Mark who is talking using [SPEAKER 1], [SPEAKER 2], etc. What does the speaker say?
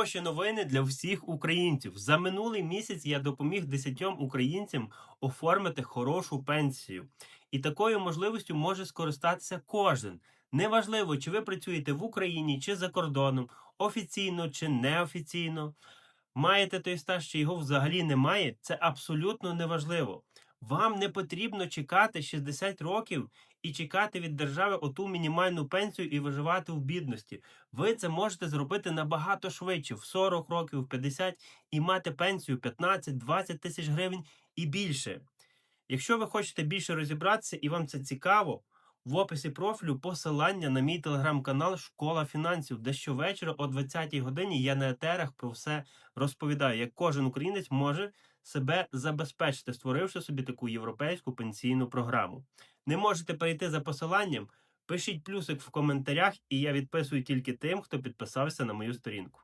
[SPEAKER 1] Хороші новини для всіх українців. За минулий місяць я допоміг 10 українцям оформити хорошу пенсію. І такою можливістю може скористатися кожен. Неважливо, чи ви працюєте в Україні чи за кордоном, офіційно чи неофіційно. Маєте той стаж, чи його взагалі немає, це абсолютно неважливо. Вам не потрібно чекати 60 років і чекати від держави оту мінімальну пенсію і виживати в бідності. Ви це можете зробити набагато швидше, в 40 років, в 50 і мати пенсію 15-20 тисяч гривень і більше. Якщо ви хочете більше розібратися і вам це цікаво, в описі профілю посилання на мій телеграм-канал Школа фінансів, де щовечора о 20-й годині я на етерах про все розповідаю, як кожен українець може себе забезпечити, створивши собі таку європейську пенсійну програму. Не можете перейти за посиланням, пишіть плюсик в коментарях, і я відписую тільки тим, хто підписався на мою сторінку.